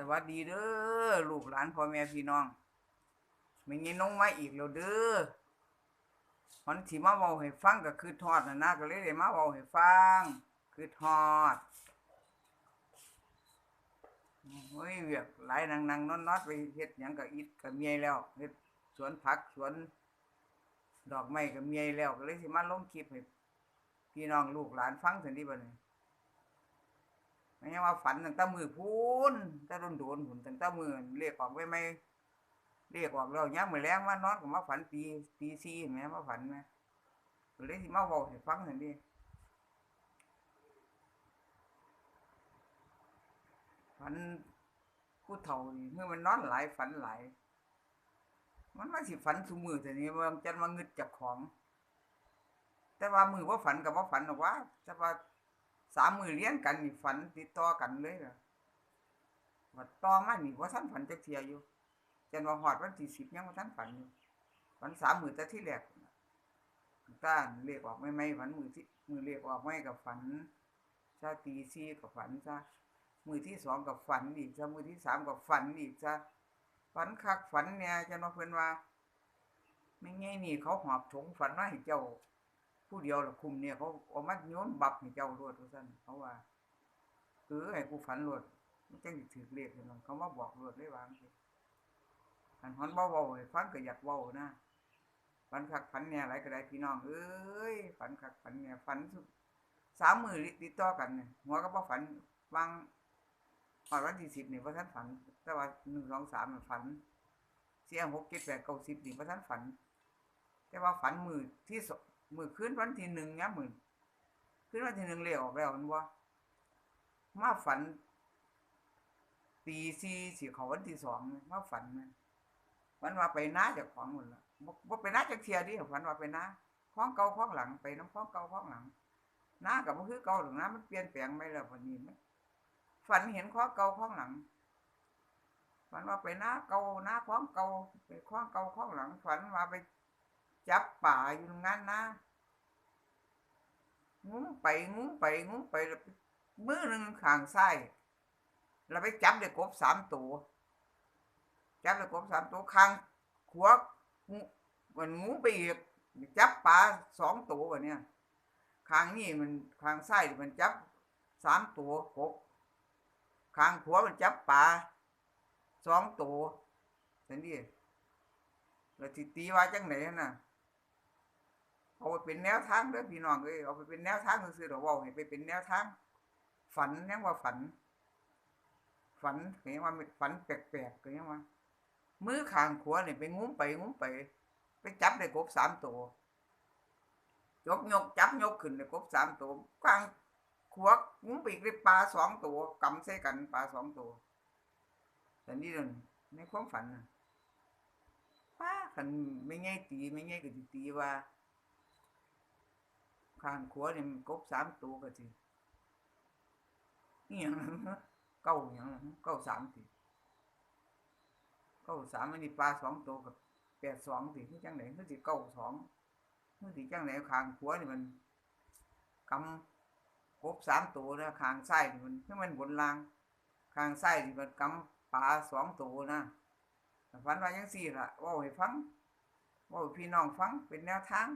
สวัสดีเด้อลูกหลานพ่อแม่พี่น้องไม่งี้น้องมาอีกแล้วเด้อมันที่มาเว้าให้ฟังก็คือทอดนะนะก็เลยได้มาเว้าให้ฟัง คือทอดเฮ้ยเวียกหลายนางๆนอนๆไปเฮ็ดยังก็อิดก็เมียแล้วเฮ็ดสวนผักสวน ดอกไม้ก็เมียแล้วก็เลยสิมาลงคลิปให้พี่น้องลูกหลานฟังซั่นดีบัดนี้ ไม่ใช่ว่าฝันตั้งแต่มือพูนแต่โดนโดนๆหุ่นตั้งแต่มือเรียกออกไว้ไม่เรียกออกแล้ย้ำมือนแรงมานอนก็มาฝันตีตีซีแหม่มาฝันแหมเลยที่มาบอกให้ฟังนั่นดิฝันผู้เฒ่าเมื่อมันนอนหลายฝันหลายมันว่าสิฝันสุมือแต่นี้มันจะมางึดจากของ แต่ว่ามือว่าฝันกับว่าฝันหรอกว่าแต่ว่า สามมือเลี้ยงกันนี่ฝันติดต่อกันเลยนะวัดต่อมานี่ว่าท่านฝันจะเทียอยู่จนว่าหอดวันที่สิบยังว่าท่านฝันอยู่ฝันสามมือแต่ที่แรกต้านเรียกออกไม่ไม่ฝันมือที่มือเรียกออกไม่กับฝันชาตีซีกับฝันซะมือที่สองกับฝันอีกซะมือที่สามกับฝันอีกซะฝันคักฝันเนี่ยจนว่าเพิ่อนว่า ไม่ไงนี่เขาหอบถงฝันว่าให้เจ้า ผู้เดียวละคุมเนี่ยเขาเอามาโยนบับให้เจ้ารวดว่าซั่นเขาว่าเออให้กูฝันรวดมันจังถือเลขนั่นเขามาบอกรวดเลยวางซี่อันฮอนบ่เว้าฟังก็อยากเว้านะฝันคักฝันแหน่หลายก็ได้พี่น้องเอ้ยฝันคักฝันแหน่ยฝันสุดสามมือติดต่อกันเนี่ยหัวก็บ่ฝันวางฮอดวันที่10นี่บ่ทันฝัน แต่ว่า1 2 3น่ะฝันเสียง6 7 8 9 10นี่บ่ทันฝัน แต่ว่าฝันมือที่สอง มือคืนวันที่หนึ่งเนี่ยมือคืนวันที่หนึ่งเรียกออกแล้วมันว่ามาฝัน ตีสี่สี่เขาวันที่สองมาฝันวันว่าไปน้าจากของหมดละบ่บ่ไปน้าจากเทียดิฝันว่าไปน้าข้องเก่าข้องหลังไปน้ำข้องเก่าข้องหลังน้ากับมันคือเก่าหรือน้ามันเปลี่ยนแปลงไปแล้ววันนี้มันฝันเห็นข้องเก่าข้องหลังฝันว่าไปน้าเก่าน้าข้องเก่าไปข้องเก่าข้องหลัง ฝันว่าไป จับป่าอยู่งั้นนะงุ้มไปงุ้มไปงุ้มไปมือหนึ่งข้างซ้ายเราไปจับได้กบสามตัวจับได้กบสามตัวข้างขวามันงูไปอีกจับปลาสองตัววะเนี่ยข้างนี้มันข้างซ้ายมันจับสามตัวกบข้างขวามันจับปลาสองตัวเห็นดิแล้วที่ตีว่าจังไหนน่ะ เอาไปเป็นแนวทางเด้อพี่น้องเอ้ยเอาไปเป็นแนวทางซื่อๆดอกเว้าให้ไปเป็นแนวทาง ฝันยังว่าฝัน ฝันก็ยังว่าฝันแปลกๆก็ยังว่ามือขางขวานี่ยไปงุ้มไปงุ้มไป ไปจับได้กบสามตัวยกยกจับยกขึ้นได้กบสามตัวข้างขวงุ้มไปอีกได้ปลาสองตัวกำใส่กันปลาสองตัวแต่นี่นั่นในความฝันน่ะป้าคันไม่ง่ายตีไม่ง่ายก็สิตีว่า ข้างขวานี่มันกบสามตัวก็สินี่หยังล่ะเก้าหยังล่ะเก้าสามสิเก้าสามอันนี้ปลาสองตัวกับแปดสองสิคือจังไหนคือสิเก้าสองคือสิจังไหนข้างขวานี่มันกำกบสามตัวนะข้างซ้ายนี่มันคือมันบนล่างข้างซ้ายนี่มันกำปลาสองตัวนะฝันว่าจังซี่ละว้าให้ฟังว้าพี่น้องฟังเป็นแนวทาง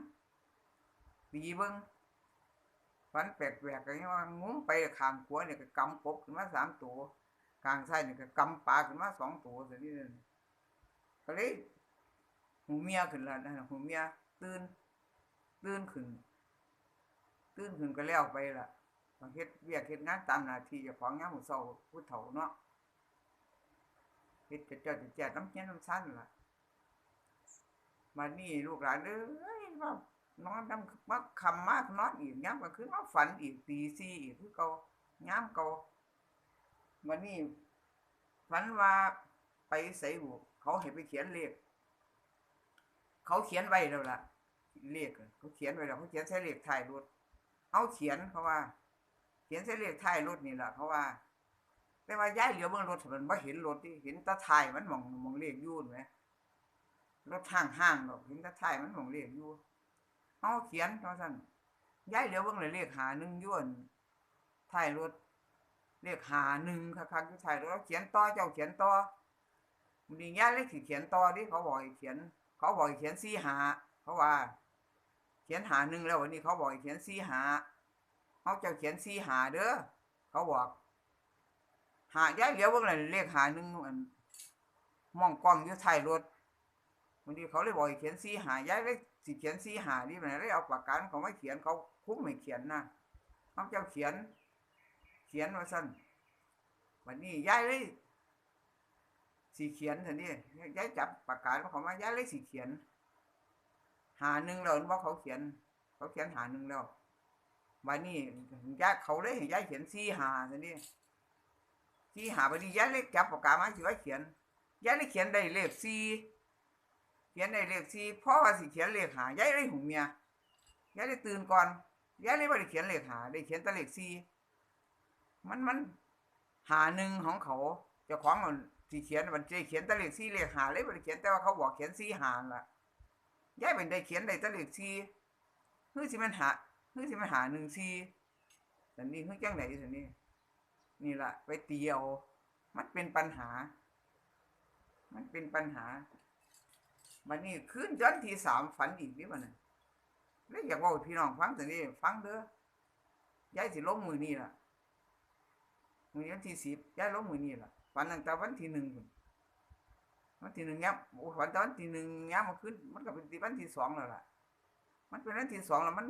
ตีเบิ่ง ฝันแปลกๆก็ยังว่างุ้มไปขางขวาเนี่ยก็กำกบขึ้นมาสามตัวขางซ้ายเนี่ยก็กำปลาขึ้นมาสองตัวซะนี่นั่นก็เลยหูเมียขึ้นแล้วนะหูเมียตื่นตื่นขึ้น ตื่นขึ้นก็แล้วไปล่ะเฮ็ดเวียกเฮ็ดงานตามหน้าที่เจ้าของยามมื้อเช้าผู้เฒ่าเนาะเฮ็ดจะเจ้าจะแจ้น้ำเงี้ยน้ำซันล่ะมานี่ลูกหลานเอ้ยว่า นอนดำมาคำมากนอนอีกย้ำก็คือมาฝันอีกตีสี่อีกคือเก่าย้ำเก่าวันนี้ฝันว่าไปใส่บุเขาให้ไปเขียนเลขเขาเขียนไว้แล้วล่ะเลขอะเขาเขียนไว้แล้วเขาเขียนใส่เลขท้ายรถเอาเขียนเขาว่า เขียนใส่เลขท้ายรถนี่แหละเขาว่า แต่ว่าย้ายเหลียวเบิ่งรถมันไม่เห็นรถที่เห็นตาท้ายมันมองมองเลขอยู่ไหมรถห้างห้างๆดอกเห็นตาท้ายมันมองเลขอยู่ เอาเขียนว่าซั่นย้ายเหลียวเบิ่งเลยเลขหาหนึ่งย้วนท้ายรถเลขหาหนึ่งคักๆอยู่ายแล้วเขียนต่อเจ้าเขียนต่อมันนี่ย่าเลขสิเขียนต่อดิเขาบอกเขียน เขาบอกเขียนสี่หาเขาว่า เขียนหาหนึ่งแล้ววันนี้เขาบอกเขียนสี่หาเขาเจ้าเขียนสี่หาเด้อเขาบอกหาย้ายเหลียวเบิ่งเลยเลขหาหนึ่งมองกล้องอยู่ท้ายรถ วันนี้เขาเลยบอกเขียนสีหาย้ายเลยสิเขียนสีหานี่มันเลยเอาปากกาเขาไม่เขียนเขาคุ้มไม่เขียนนะเขาเจ้าเขียน เขียนว่าสั้นวันนี้ย้ายเลยสีเขียนสันนี่ย้ายจับปากกาเขามาย้ายเลยสีเขียน หาหนึ่งแล้วว่าเขาเขียน เขาเขียนหาหนึ่งแล้ววันนี้ย้ายเขาเลยให้ย้ายเขียนสีหาสันนี่ที่หาไปดีย้ายเลขจับปากกามาสิว่าเขียนย้ายเลขเขียนได้เลขสี่ เขียนได้เลขสี่พราะว่าสิเขียนเลขหายายเลยหูเมียยายเลยตื่นก่อนยายเลยว่าได้เขียนเลขหาได้เขียนแต่เลขสี่มันมันหาหนึ่งของเขาจ้าของมันสิเขียนมันจะเขียนแต่เลขสี่เลขหาเลยบ่ได้เขียนแต่ว่าเขาบอกเขียนสี่หาล่ะยายเป็นได้เขียนได้แต่เลขสี่เฮ้ยสิมันหาเฮ้ยสิมันหาหนึ่งสี่แต่นี่เฮ้ยจังไหนสันนี่นี่แหละไปเตียว มันเป็นปัญหา มันเป็นปัญหา มันนี่คืนย้อนที่สามฝันอีกนี่มันน่ะแล้วอยากบอกพี่น้องฟังแต่นี้ฟังเด้อย้ายสิลงมือนี่ล่ะมือวันที่สิบย้ายลงมือนี่ล่ะฝันตั้งแต่วันที่หนึ่งวันที่หนึ่งยับโอ้ฝันตอนที่หนึ่งยับมาขึ้นมันก็เป็นที่วันที่สองแล้วล่ะ มันเป็นวันที่สองแล้วมัน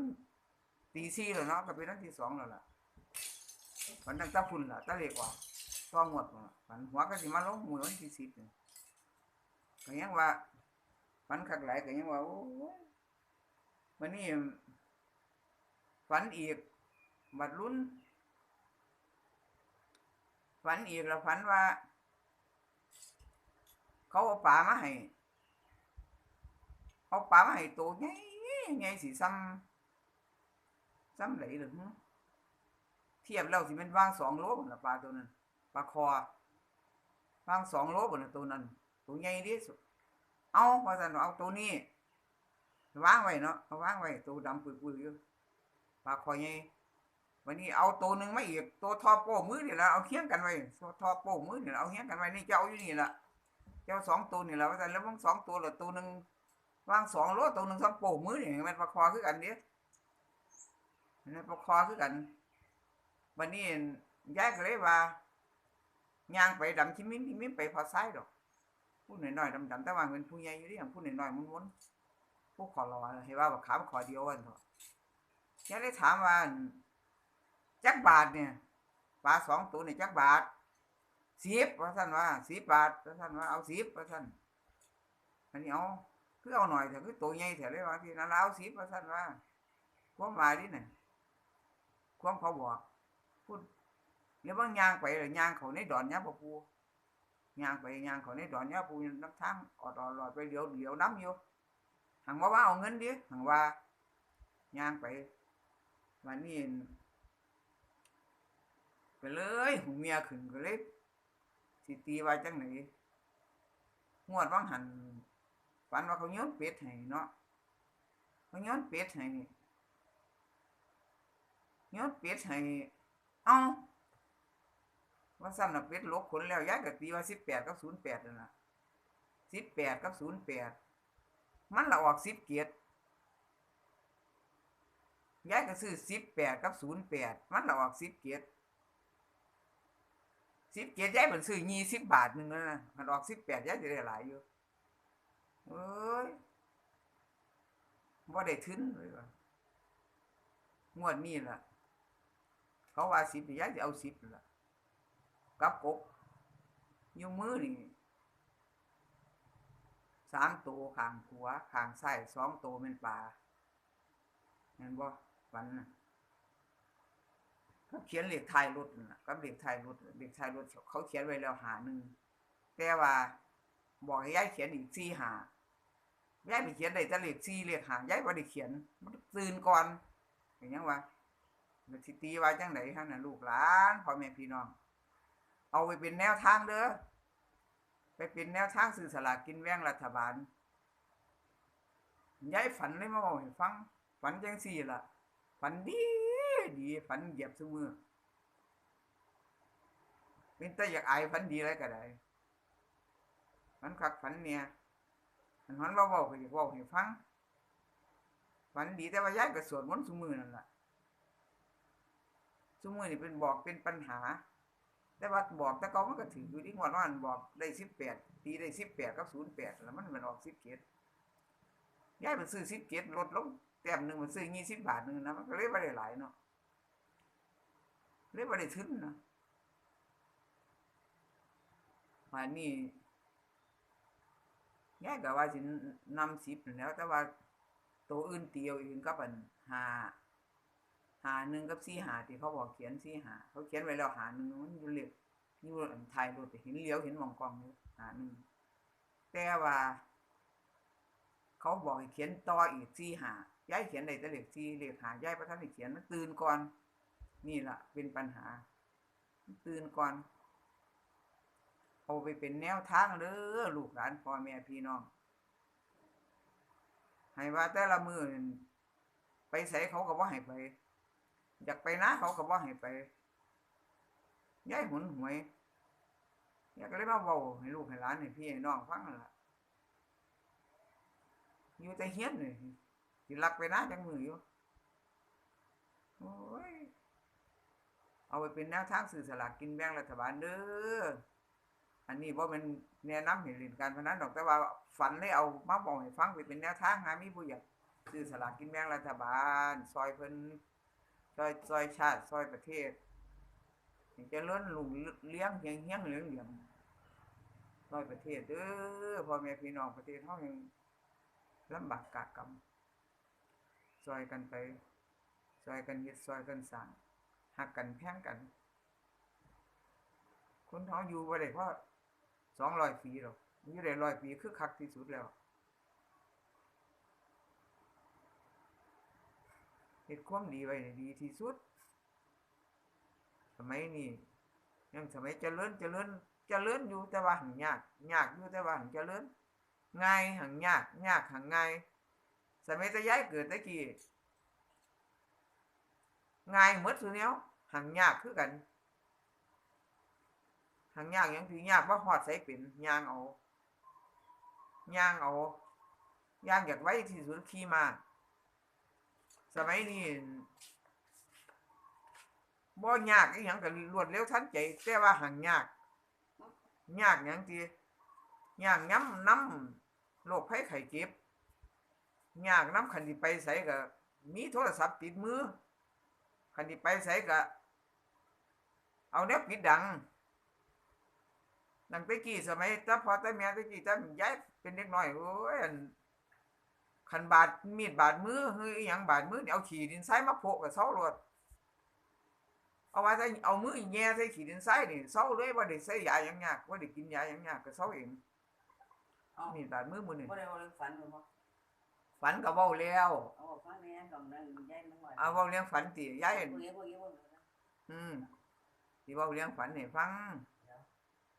ตีสี่แล้วเนาะก็เป็นวันที่สองแล้วล่ะฝันตั้งแตาพุ่นล่ะตาเล็กว่าต้องหมดว่ะฝันหัวก็สิมาลงมือวันที่สิบนี่ก็ยังว่า ฝันคักหลายก็ยังว่าโอ้ยวันนี้ฝันอีก บัดรุ่นฝันอีกแล้วฝันว่า เขาเอาปลามาให้เอาปลามาให้ตัวใหญ่ใหญ่สิซ้ำซ้ำไหลหรือเทียบแล้วสิมันวางสองโลบนละปลาตัวนั้นปลาคอวางสองโลบนละตัวนั้นตัวใหญ่ที่สุด เอาพอสันเอาตัวนี้วางไว้เนาะเอาวางไว้ตัวดำปุยๆอยู่ปลาคอใหญ่วันนี้เอาตัวหนึ่งไมาอีกตัวทอโป้มือนี่ละเอาเคียงกันไว้ตัวทอโป้มือนี่ละเอาเคียงกันไว้นี่เจ้าอยู่นี่ละเจ้าสองตัวนี่ละว่าแต่แล้วมันสองตัวละตัวหนึ่งวางสองโลตัวหนึ่งสองโป้มือนี่มันปลาคอคือกันเนี้ยมันปลาคอคือกัน วันนี้ยายก็เลยว่าย่างไปดำชิมิ้นชิมิ้นไปพอไซดอก ผู้หน่อยๆดำๆแต่ว่าเป็นผู้ใหญ่อยู่ที่อย่างผู้หน่อยๆม้วนๆผู้ขอรอเห็นว่าบักขามขอเดียวกันเถอะยายเลยถามว่าจักบาทเนี่ยปลาสองตัวเนี่ยจักบาทสิบว่าท่านว่าสิบบาทว่าท่านว่าเอาสิบว่าท่านอันนี้เอาคือเอาหน่อยแต่คือตัวใหญ่แต่เลยว่าที่นั่นเอาสิบว่าท่านว่าความหมายนี่เนี่ยความเขาบอกพูดเดี๋ยวบางยางไปเลยยางเขาในดอนยาปปู ยางไปยางเขาในดอนยาปูน้ำทางอดอลอยไปเดี๋ยวเดี๋ยวน้ำอยู่หังว่าว่าเอาเงินดิหังว่ายางไปวันนี้ไปเลยหูเมียขึ้นก็เลยสิตีไว้จังไหนงวดว่างหันฝันว่าเขาโย้อนเป็ดให้เนาะเขาโย้อนเป็ดให้โย้อนเป็ดให้เอา ว่าซ้ำน่ะเป็ดลบขนแล้วย้ายกับตีว่าสิบแปดกับศูนย์แปดนั่นนะสิบแปดกับศูนย์แปดมันละออกสิบเกียรย้ายก็ซื้อสิบแปดกับศูนย์แปดมันละออกสิบเกียรสิบเกียรย้ายเหมือนซื้อยี่สิบบาทหนึ่งนะมันออกสิบแปดย้ายจะได้หลายอยู่เอ้ยว่าได้ทึนเลยว่ะงวดนี้ล่ะ เขาว่าสิบย้ายจะเอาสิบล่ะ กับกบยู่มือนี่สามตัวขางขวขางซ้สองตัวเป็นปลาเห็นบ่ฝันนะเขาเขียนเหลขท้ายรถน่ะกับเลขท้ายรถเหลขท้ายรถเขาเขียนไว้แล้วหาหนึ่งแต่ว่าบอกให้ยายเขียนอีกสี่หายายไปเขียนได้แต่เลขสี่เลขหายายบ่ได้เขียนมันตื่นก่อนเห็นยังวะมันสิตีว่าจังไหนฮะนะลูกหลานพ่อแม่พี่น้อง เอาไปเป็นแนวทางเด้อไปเป็นแนวทางสื่อสลากกินแบ่งรัฐบาลย้ายฝันเลยมาบอกให้ฟัง ฝันจังสี่ล่ะ ฝันดีดีฝันเหยียบซุมือเป็นแต่อยากอายฝันดีอะไรก็ได้ฝันคักฝันเนี่ยอันฝันเบาๆก็อยากเว้าให้ฟังฝันดีแต่ว่าย้ายก็สวดมนต์ซุมื้อนั่นแหละซุมื้อนี่เป็นบอกเป็นปัญหา แต่ว่าบอกแต่เก่ามันก็ถืออยู่ที่งวดว่าอันบอกได้18ตีได้18กับ08แปดแล้วมันมันออก17ย้ายไปซื้อสิบเกตลดลงแต้มหนึ่งมันซื้อ20บบาทหนึ่งนะมันก็เลยบ่ได้หลายเนาะเลยบ่ได้ทึนเนาะมานี่ยายก็ว่าสินำสิบแล้ว แต่ว่าตัวอื่นเตียวอื่นก็เป็นหา หาหนึ่งกับสี่หาที่เขาบอกเขียนสี่หาเขาเขียนไว้แล้วหาหนึ่งมันอยู่เล็กอยู่อันไทายรถเห็นเลี้ยวเห็นมองกองอยู่หาหนึ่งแต่ว่า เขาบอกเขียนต่ออีกสี่หายายเขียนได้แต่เลขสี่เลขหายายประทันได้เขียนมันตื่นก่อน นี่แหละเป็นปัญหา ตื่นก่อนเอาไปเป็นแนวทางเด้อลูกหลานพ่อแม่พี่น้องให้ว่าแต่ละมือไปใส่เขาก็บ่ให้ไป อยากไปนะเขาก็บ่ให้ไปย้ายหุนหวยอยากก็เลยมาเว้าให้ลูกให้หลานให้พี่ให้น้องฟังนั่นล่ะอยู่แต่เฮียนนี่สิลักไปนะจังมืออยู่โอ้ยเอาไปเป็นแนวทางสื่อสลากกินแบ่งรัฐบาลเด้ออันนี้บ่เป็นแนะนำให้เล่นการพนันดอกแต่ว่าฝันเลยเอามาบอกให้ฟังไปเป็นแนวทางหามีผู้อยากซื้อสลากกินแบ่งรัฐบาล ซอยเพิ่น ซอยซอยชาติซอยประเทศให้เจริญรุ่งเลี้ยงเฮียงเฮียงเหลืองเหลืองซอยประเทศเด้อพ่อแม่พี่น้องประเทศเฮายังลำบากกากกรรมซอยกันไปซอยกันเฮ็ดซอยกันสร้างหักกันแพงกัน คนเฮาอยู่บ่ได้เพราะสองร้อยปีหรอกอยู่ได้ร้อยปีคือคักที่สุดแล้ว็ดความดีไว้ดีที่สุด สมัยนี้ยังสมัยเจริญเจริญเจริญอยู่แต่ว่าหังยากยากอยู่แต่ว่าหังเจริญง่ายหังยากยากหังง่ายสมัยตะย้ายเกิดตะกี้ง่ายหมดซุแนวหังยากคือกันทางยางหยังที่ยากว่าฮอดใส่เป็นยางเอายางเอายางอยากไว้ที่สุดขี่มา สมัยนี้บ่ยากอีหยังก็รวดเร็วทันใจแต่ว่าหังยากยากหยังที่ยากย้ำน้ำโรคภัยไข้เจ็บยากน้ำคันที่ไปใส่ก็มีโทรศัพท์ติดมือคันที่ไปใส่ก็เอาแนวปิดดังดังแตะกี้สมัยตาพอตาแม่ตะกี้ตาย้ายเป็นเด็กน้อยโอ้ย อั่นคันบาดมีดบาดมือเฮ้ยอหยังบาดมือนี่เอาขี้ดินทรายมาโปะกับเสาโลดเอาไว้ถ้าเอามือแย่ใส่ขี้ดินทรายนี่เสาเลยบ่ได้ใส่ยาหยังยากบ่ได้กินยาหยังยากก็เสาเองเอามีดบาดมือมื้อนี่บ่ได้เอาเรื่องฝันบ่ฝันก็เว้าแล้วเอาบอกฟังแหน่ดองนั้นยายมันว่าเอาเว้าเรื่องฝันติยายบ่เยอะบ่เยอะบ่เยอะอืมสิเว้าเรื่องฝันให้ฟัง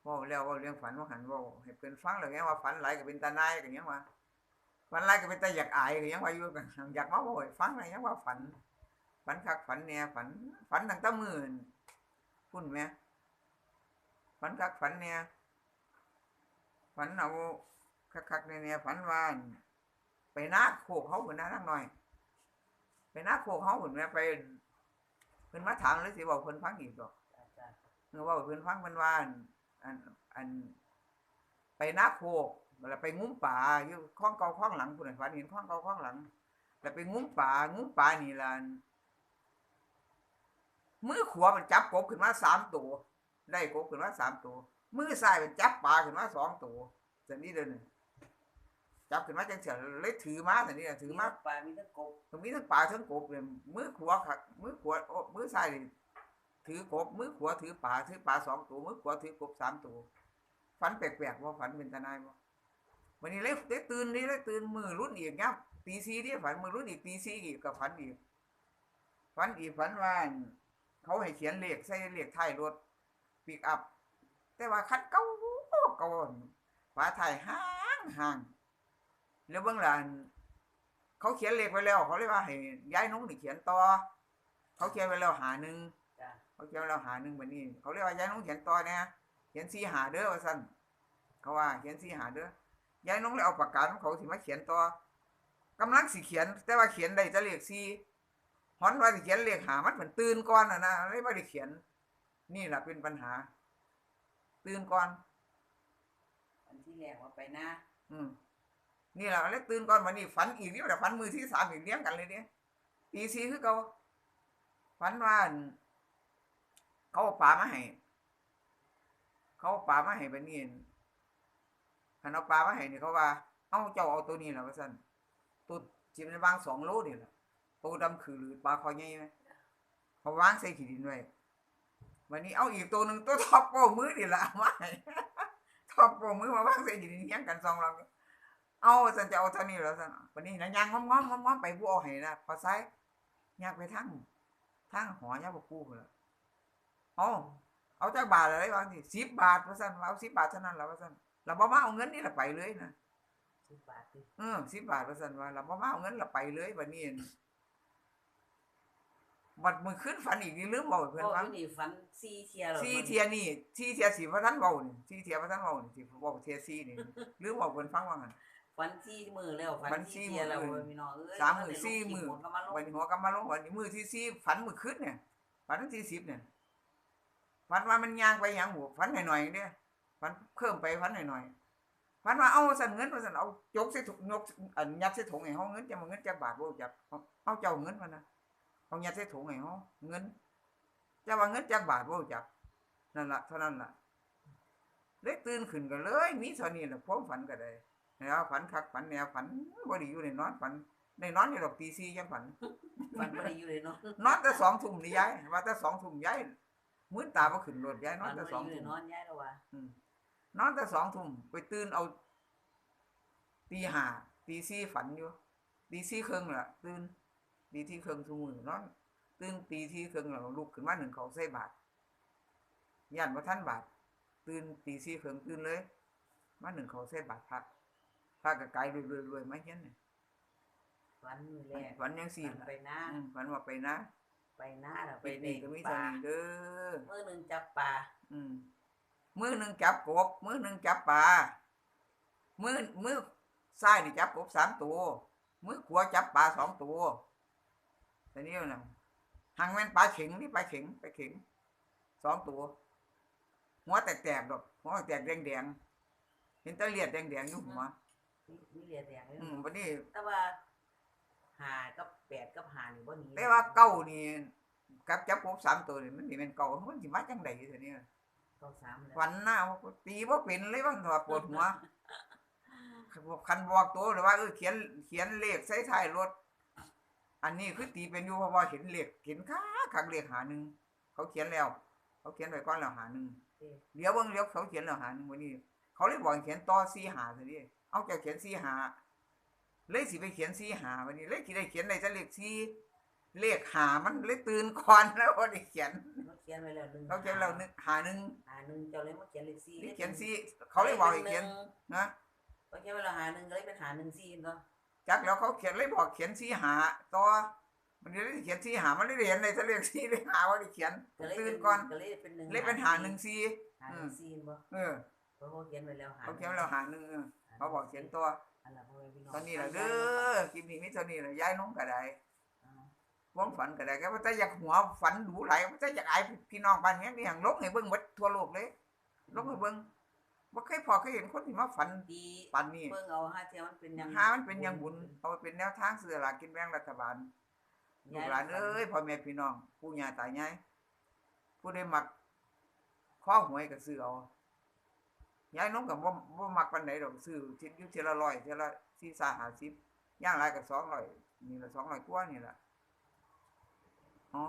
เว้าแล้วเว้าเรื่องฝันว่าหันเว้าให้เพิ่นฟังแล้วไงว่าฝันหลายก็เป็นตาหนายก็หยังว่า ฝันหลายก็เป็นตาอยากอายก็หยังว่าอยู่กันอยากมาเว้าให้ฟังนะหยังว่าฝัน ฝันคักฝันแหน่ฝัน ฝันตั้งแต่มื้อนั่นพุ่นแหมฝันคักฝันแหน่ฝันเอาคักๆแน่ๆฝันว่าอั่นไปนาโคกเขาพุ่นนะนักหน่อย ไปนาโคกเขาพุ่นแหมไปเพิ่นมาถามเลยสิเว้าเพิ่นฟังอีกดอกจ้าจ้าเมื่อเว่าให้เพิ่นฟังเพิ่นว่าอันอันอันไปนาโคก แล้วไปงุ้มป่าอยู่คลองเก่าคลองหลังพุ่นน่ะฝันเห็นคลองเก่าคลองหลังแล้วไปงุ้มป่างุ้มป่านี่ล่ะมือขวามันจับกบขึ้นมาสามตัวได้กบขึ้นมาสามตัวมือซ้ายมันจับปลาขึ้นมาสองตัวสันนี้เด้อนี่จับขึ้นมาจังเสียเลยถือมาสันนี้น่ะถือมาปลามีทั้งกบตรงนี้ทั้งปลาทั้งกบเลยมือขวาขักมือขวาโอ้มือซ้ายนี่ถือกบมือขวาถือปลาถือปลาสองตัวมือขวาถือกบสามตัวฝันแปลกๆว่าฝันเป็นตาหนายว่า วันนี้เลยได้ตื่นนี่เลยตื่นมือรุ่นอีกเงี้ยตีสี่ที่ฝันมือรุ่นอีกตีสี่อีกกับฝันอีกฝันอีกฝันว่าเขาให้เขียนเลขใส่เลขท้ายรถปิกอัพแต่ว่าคันเก่าเก่าฝาท้ายห่างห่างแล้วเบื้องหลังเขาเขียนเลขไว้แล้ว เขาเรียกว่าให้ย้ายน้องนี่เขียนต่อเขาเขียนไว้แล้วหาหนึ่งจ้าเขาเขียนแล้วหาหนึ่งบัดนี้ เขาเรียกว่ายายน้องเขียนต่อเนี่ยเขียนสีหาเด้อว่าซั่นเขาว่าเขียนสีหาเด้อ ยายน้องเลยเอาปากกาของเขาสิมาเขียนต่อกำลังสิเขียน แต่ว่าเขียนได้จะเลขสีฮอนว่าสิเขียนเลขหามันเหมือนตื่นก่อนน่ะนะเลยบ่ได้เขียน นี่แหละเป็นปัญหา ตื่นก่อนอันที่แรกว่าไปนะอืมนี่แหละแล้วตื่นก่อนวันนี้ฝันอีกนี่แหละฝันมือที่สามอีกเลี้ยงกันเลยเนี่ยตีสี่คือเขาฝันว่าอั่นเขาเอาปลามาให้เขาเอาปลามาให้บันนี้ คันเอาปลามาให้นี่เขาว่า เอาเจ้าเอาตัวนี้แหละว่าสั่นตัวจิมันวางสองโลนี่แหละตัวดำคือหรือปลาคอใหญ่ไหมเขาวางใส่ขีดินไว้วันนี้เอาอีกตัวหนึ่งตัวท็อปโป้มือนี่แหละมาท็อปโป้มือมาวางใส่ขีดินเฮี้ยงกันสองลำเอาสันจะเอาเท่านี้แล้วสันวันนี้นะยางง้อมง้อมง้อมไปผู้เอาให้นะพอซ้ยางไปทางทางหอยาบกู้พุ่นละเอาเอาจากบาทอะไรบางทีสิบบาทว่าสันเอาสิบบาทเท่านั้นแล้วว่าสัน เราบ่มาเอาเงินนี่ละไปเลยนะสิบบาทดิเออสิบบาทว่าสันว่าเราบ่มาเอาเงินละไปเลยวันนี้บัดมือขึ้นฝันอีกนี่ลืมบอกให้เพื่อนโอ้ฟังยนี่ฝันซีเทียหรอซีเทียนี่ซีเทียสีพระท่านเบานี่ซีเทียพระท่านเบานี่สิบอกเทียซีนี่ลืมบอกเพื่อนฟังว่างั้นฝันซีมือแล้วฝัฝันนสี่ซีเทียแล้วมื้อเว้ยพี่น้องเอ้ยสามมื้อสี่มื้อหมดก็มาลงวันหัวกำมาลงวันนี้มือที่สี่ฝันมือขึ้นเนี่ยฝันที่สิบเนี่ยฝันว่ามันย่างไปย่างหัวฝันหน่อยๆเนี่ย ฝันเพิ่มไปฝันหน่อยๆฝันว่าเอาสั่นเงินว่าสั่นเอายกใส่ถุงยกอันยัดใส่ถุงไอ้ห้องเงินจะมาเงินจะบาทบ่จับเอาเอาเจ้าเงินมานะเอายัดใส่ถุงไอ้ห้องเงินจะว่าเงินจักบาทบ่จับนั่นล่ะเท่านั้นล่ะเลยตื่นขึ้นก็เลยมีเท่านี้แหละพร้อมฝันก็ได้แล้วฝันคักฝันแนวฝันบ่ได้อยู่ในนอนฝันในนอนอยู่ดอกตีสี่ยังฝันฝันบ่ได้อยู่เลยเนาะนอนแต่สองทุ่มนี่ยายว่าแต่สองทุ่มยายมื้อตาบ่ขึ้นรถยายนอฝันนแต่บ่สได้องอยู่เลทุ่ยมนอนย้ายแล้วว่ะอืม นอนแต่สองทุ่มไปตื่นเอาตีห้าตีสี่ฝันอยู่ตีสี่ครึ่งล่ะตื่นตีที่ครึ่งทุกมื้อนอนตื่นตีที่ครึ่งแล้วลุกขึ้นมาหนึ่งเขาวใส่บาตรย่านบ่ทันบาตรตื่นตีสี่ครึ่งตื่นเลยมาหนึ่งเขาวใส่บาตรพักพระก็ไกลรวยๆๆมาเฮียนนี่ฝันมือแรกฝันจังซี่ฝันล่ะไปนะอืมฝันว่าไปนะ ไปนะแล้วไปไปนี่เด็กก็มีปเท่าลานี้เด้อมื้อหนึงจับปลาอืม มือหนึ่งจับกบ มือหนึ่งจับปลา มือมือซ้ายนี่จับกบสามตัว มือขวาจับปลาสองตัวแต่นี้นะหางแม่นปลาเข็งนี่ปลาเข็งปลาเข็งสองตัว หัวแตกๆดอกหัวแตกแดงๆเห็นแตะเลียดแดงๆอยู่หัวมีมีเหรียญแดงเลยอืมวันนี้ แต่ว่าหากับแปดกับหานี่บ่หนีแต่ว่าเก้านี่กับจับกบสามตัวนี่มันสิเป็นเก่ามันสิมาจังไดอยู่เท่านี้ เก้าสามแล้ววันหน้าตีว่าเป็นเลยว่างถอดปวดหัวคันบอกตัวหรือว่าเออเขียนเขียนเลขใส่ท้ายรถ อันนี้คือตีเป็นอยู่เพราะว่าเห็นเลขเห็นค่าคักเลขหาหนึ่งเขาเขียนแล้ว เขาเขียนไว้ก่อนแล้วหาหนึ่งเอ้ยเดี๋ยวเบิ่งเดี๋ยวเขาเขียนแล้วหาหนึ่งวันนี้ เขาเลยบอกให้เขียนต่อสี่หาสิดิเอาเจะเขียนสี่หาเลยสิไปเขียนสี่หาวันนี้เลยสิได้เขียนได้จะเลขสี่เลขหามันเลยตื่นก่อนแล้ววันนี้เขียน เขาเขียนไว้แล้วหนึ่งเขาเขียนแล้วนึกหาหนึ่งหาหนึ่งเจ้าเลยมาเขียนเลขสี่นี่เขียนสี่เขาเลยบอกให้เขียนนะเขาเขียนไว้แล้วหาหนึ่งก็เลยเป็นหาหนึ่งสี่เนาะจักแล้วเขาเขียนเลยบอกเขียนสีหาต่อมันเลยเขียนสีหามันเลยเรียนเลยจะเรียกสีเลยหาว่าได้เขียนก็เลยตื่เป็นนก่อนก็เลยเป็นหนึ่งเลยเป็นหาหนึ่งสีหาหนึ่งสี่บ่เออเพราะเขาเขียนไว้แล้วหาเขาเขียนแล้วหาหนึ่งเออเขาบอกเขียนตัวอันละพ่อแม่พี่น้องตอนนี้แหละเด้อคลิปนี้มีเท่านี้แหละย้ายน้องก็ได้ อ่าว่องฝันก็ได้แค่ว่าถ้าอยากหัวฝันดูไหลว่าถ้าอยากอายพี่น้องบ้านเนี้ยนี่อย่างลงให้เบิ่งหมดทั่วโลกเลยลงให้เบิ่งว่าเคยพอเคยเห็นคนที่มาฝันดีปันนี่เบิ่งเอาห้าเทียมันเป็นหยังหามันเป็นอยังบุญเอาไปเป็นแนวทางเสือหลากกินแบ่งรัฐบาลลูกหลานเอ้ยพ่อแม่พี่น้องปู่ย่าตายายผู้ใดมักข้อหวยก็ซื้อเอายายน้องก็บ่บ่มักปานใดดอกซื้อทิศอยู่เทยละร้อยเทยละ4 5 50อย่างหลายก็200นี่ละ200กว่านี่ล่ะ อ๋อ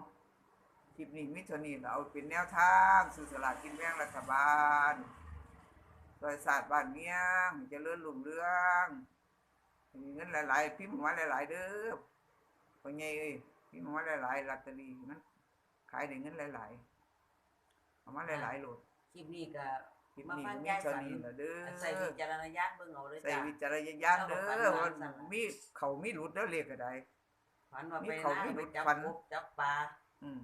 คลิปนี้มีเท่านี้ล่ะเอาเป็นแนวทางซื้อสลากกินแบ่งรัฐบาลซอยศาสตร์บ้านเมียงเจริญรุ่งเรืองมีเงินหลาย ๆ พิมพ์มาหลาย ๆ เด้อพ่อใหญ่เอ้ยพี่มาหลาย ๆลอตเตอรี่มันขายได้เงินหลายๆเอามาหลาย ๆโหลดคลิปนี้ก็คลิปนี้ก็มีเท่านี้ล่ะเด้อใส่วิจารณญาณเบิ่งเอาเด้อใส่จ้ะวิจารณญาณเด้เอาอฝันว่าสั่นๆมีเขามีหลุดเด้อเลขก็ได้ ฝันว่ามีไปเขานะมีไปบุญจับฝันกบจับปลาอืม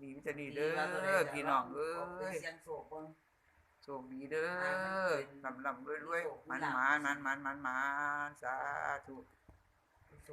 ดีวิตาดีเด้ว่าตัวใดอจะพี่น้องเอ้าไปยเสียงโศกเบิ่งโชคดีเด้อให้มันเป็นลำลำรวยรวยโชคมันลาภหมามันมันมันมันมันสาธุ